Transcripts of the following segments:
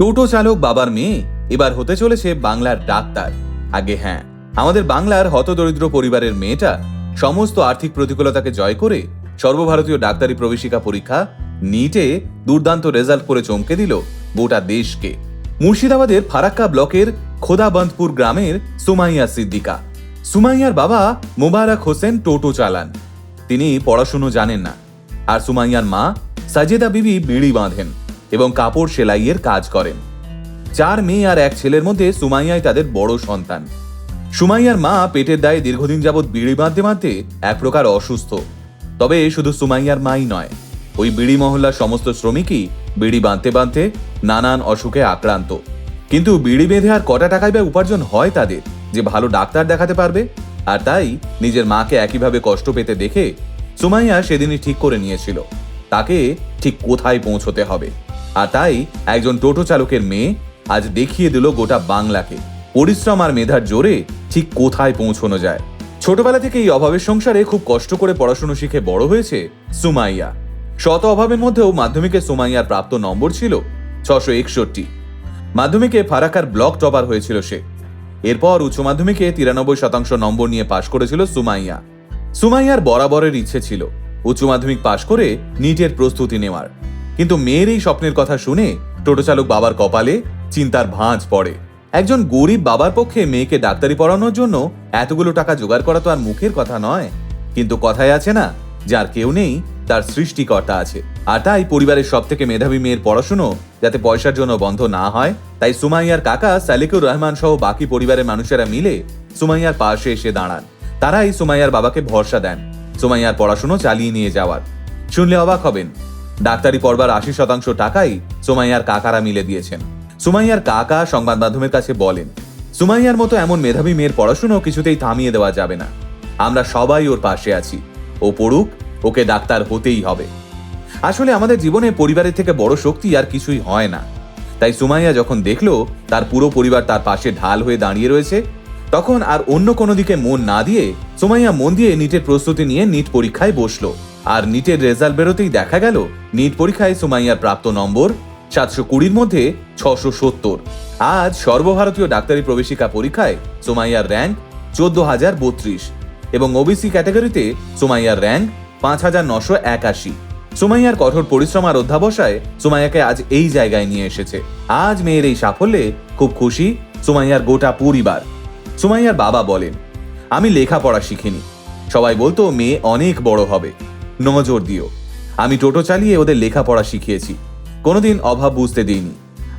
টোটো চালক বাবার মেয়ে এবার হতে চলেছে বাংলার ডাক্তার। আগে হ্যাঁ আমাদের বাংলার হতদরিদ্র পরিবারের মেয়েটা সমস্ত আর্থিক প্রতিকূলতাকে জয় করে সর্বভারতীয় ডাক্তারি প্রবেশিকা পরীক্ষা নিটে দুর্দান্ত রেজাল্ট করে চমকে দিল গোটা দেশকে। মুর্শিদাবাদের ফারাক্কা ব্লকের খোদাবন্তপুর গ্রামের সুমাইয়া সিদ্দিকা। সুমাইয়ার বাবা মোবারক হোসেন টোটো চালান। তিনি পড়াশুনো জানেন না। আর সুমাইয়ার মা সাজেদা বিবি বিড়ি বাঁধেন। এবং কাপড় সেলাইয়ের কাজ করেন। চার মেয়ে আর এক ছেলের মধ্যে সুমাইয়াই তাদের বড় সন্তান। সুমাইয়ার মা পেটের দায়ে দীর্ঘদিন যাবৎ বিড়ি বাঁধতে বাঁধতে এক প্রকার অসুস্থ। তবে শুধু সুমাইয়ার মাই নয়, ওই বিড়ি মহল্লার সমস্ত শ্রমিকই বিড়ি বাঁধতে বাঁধতে নানান অসুখে আক্রান্ত। কিন্তু বিড়ি বেঁধে আর কটা টাকায় বা উপার্জন হয় তাদের, যে ভালো ডাক্তার দেখাতে পারবে? আর তাই নিজের মাকে একইভাবে কষ্ট পেতে দেখে সুমাইয়া সেদিনই ঠিক করে নিয়েছিল। তাকে ঠিক কোথায় পৌঁছতে হবে? আর তাই একজন টোটো চালকের মেয়ে আজ দেখিয়ে দিল গোটা বাংলাকে। পরিশ্রম আর মেধার জোরে ঠিক কোথায় পৌঁছানো যায়? ছোটবেলা থেকে এই অভাবের সংসারে খুব কষ্ট করে পড়াশুনো শিখে বড় হয়েছে সুমাইয়া। শত অভাবের মধ্যেও মাধ্যমিকে সুমাইয়ার প্রাপ্ত নম্বর ছিল ছশো একষট্টি। মাধ্যমিকে ফারাকার ব্লক টপার হয়েছিল সে। এরপর উচ্চ মাধ্যমিকে তিরানব্বই শতাংশ নম্বর নিয়ে পাশ করেছিল সুমাইয়া। সুমাইয়ার বরাবরের ইচ্ছে ছিল উচ্চ মাধ্যমিক পাশ করে নিটের প্রস্তুতি নেওয়ার। কিন্তু মেয়ের এই স্বপ্নের কথা শুনে টোটো চালক বাবার কপালে চিন্তার ভাঁজ পড়ে। একজন গরিব বাবার পক্ষে মেয়েকে ডাক্তারি পড়ানোর জন্য এতগুলো টাকা জোগাড় করা তো আর মুখের কথা নয়। কিন্তু কথায় আছে না, যার কেউ নেই, তার সৃষ্টিকর্তা আছে। আর তাই পরিবারের সব থেকে মেধাবী মেয়ের পড়াশুনো যাতে পয়সার জন্য বন্ধ না হয়, তাই সুমাইয়ার কাকা সালিকুর রহমান সহ বাকি পরিবারের মানুষেরা মিলে সুমাইয়ার পাশে এসে দাঁড়ান। তারাই সুমাইয়ার বাবাকে ভরসা দেন, সুমাইয়ার পড়াশুনো চালিয়ে নিয়ে যাওয়ার। শুনলে অবাক হবেন ডাক্তারি পড়বার আশি শতাংশ টাকাই সুমাইয়ার কাকারা মিলে দিয়েছেন। সুমাইয়ার কাকা সংবাদ মাধ্যমের কাছে বলেন, সুমাইয়ার মতো এমন মেধাবী মেয়ের পড়াশুনো কিছুতেই থামিয়ে দেওয়া যাবে না। আমরা সবাই ওর পাশে আছি। ও পড়ুক, ওকে ডাক্তার হতেই হবে। আসলে আমাদের জীবনে পরিবারের থেকে বড় শক্তি আর কিছুই হয় না। তাই সুমাইয়া যখন দেখল তার পুরো পরিবার তার পাশে ঢাল হয়ে দাঁড়িয়ে রয়েছে, তখন আর অন্য কোনো দিকে মন না দিয়ে সুমাইয়া মন দিয়ে নিটের প্রস্তুতি নিয়ে নিট পরীক্ষায় বসল। আর নিটের রেজাল্ট বেরোতেই দেখা গেল, নিট পরীক্ষায় সুমাইয়ার প্রাপ্ত নম্বর সাতশো কুড়ির মধ্যে ছশো সত্তর। আজ সর্বভারতীয় ডাক্তারি প্রবেশিকা পরীক্ষায় সুমাইয়ার র্যাঙ্ক চোদ্দ হাজার বত্রিশ এবং ওবিসি ক্যাটাগরিতে সুমাইয়ার র্যাঙ্ক পাঁচ হাজার নশো একাশি। সুমাইয়ার কঠোর পরিশ্রম আর অধ্যাবসায় সুমাইয়াকে আজ এই জায়গায় নিয়ে এসেছে। আজ মেয়ের এই সাফল্যে খুব খুশি সুমাইয়ার গোটা পরিবার। সুমাইয়ার বাবা বলেন, আমি লেখাপড়া শিখিনি। সবাই বলতো মেয়ে অনেক বড় হবে। নজর দিও। আমি টোটো চালিয়ে ওদের লেখাপড়া শিখিয়েছি। কোনোদিন অভাব বুঝতে দিইনি।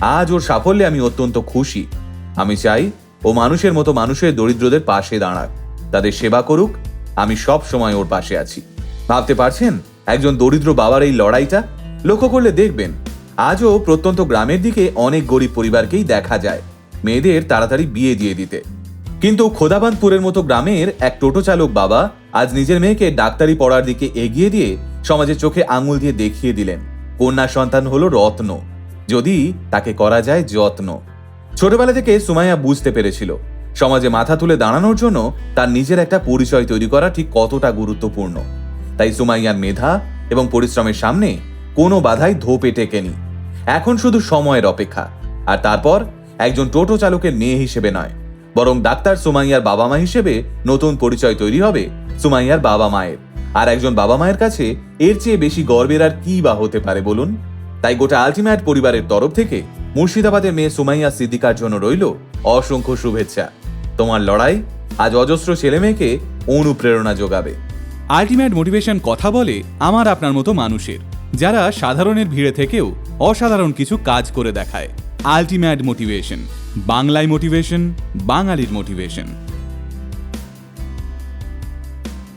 আজ ওর সাফল্যে আমি অত্যন্ত খুশি। আমি চাই ও মানুষের মতো মানুষের দরিদ্রদের পাশে দাঁড়াক। তাদের সেবা করুক। আমি সব সময় ওর পাশে আছি। ভাবতে পারছেন? একজন দরিদ্র বাবার এই লড়াইটা? লক্ষ্য করলে দেখবেন, আজও প্রত্যন্ত গ্রামের দিকে অনেক গরিব পরিবারকেই দেখা যায়, মেয়েদের তাড়াতাড়ি বিয়ে দিয়ে দিতে। কিন্তু খোদাবানপুরের মতো গ্রামের এক টোটো চালক বাবা আজ নিজের মেয়েকে ডাক্তারি পড়ার দিকে এগিয়ে দিয়ে সমাজের চোখে আঙুল দিয়ে দেখিয়ে দিলেন। কন্যা সন্তান হলো রত্ন। যদি তাকে করা যায় যত্ন। ছোটবেলা থেকে সুমাইয়া বুঝতে পেরেছিল, সমাজে মাথা তুলে দাঁড়ানোর জন্য তার নিজের একটা পরিচয় তৈরি করা ঠিক কতটা গুরুত্বপূর্ণ। তাই সুমাইয়ার মেধা এবং পরিশ্রমের সামনে কোনো বাধাই ধোপে টেকেনি। এখন শুধু সময়ের অপেক্ষা, আর তারপর একজন টোটো চালকের মেয়ে হিসেবে নয় বরং ডাক্তার সুমাইয়ার বাবা মা হিসেবে নতুন পরিচয় তৈরি হবে সুমাইয়ার বাবা মায়ের। আর একজন বাবা মায়ের কাছে এর চেয়ে বেশি গর্বের আর কি বা হতে পারে বলুন? তাই গোটা আলটিমেট পরিবারের তরফ থেকে মুর্শিদাবাদের মেয়ে সুমাইয়া সিদ্দিকার জন্য রইল অসংখ্য শুভেচ্ছা। তোমার লড়াই আজ অজস্র ছেলে মেয়েকে অনুপ্রেরণা যোগাবে। আলটিমেট মোটিভেশন কথা বলে আমার আপনার মতো মানুষের, যারা সাধারণের ভিড়ে থেকেও অসাধারণ কিছু কাজ করে দেখায়। আলটিমেট মোটিভেশন বাংলায় মোটিভেশন বাঙালির মোটিভেশন।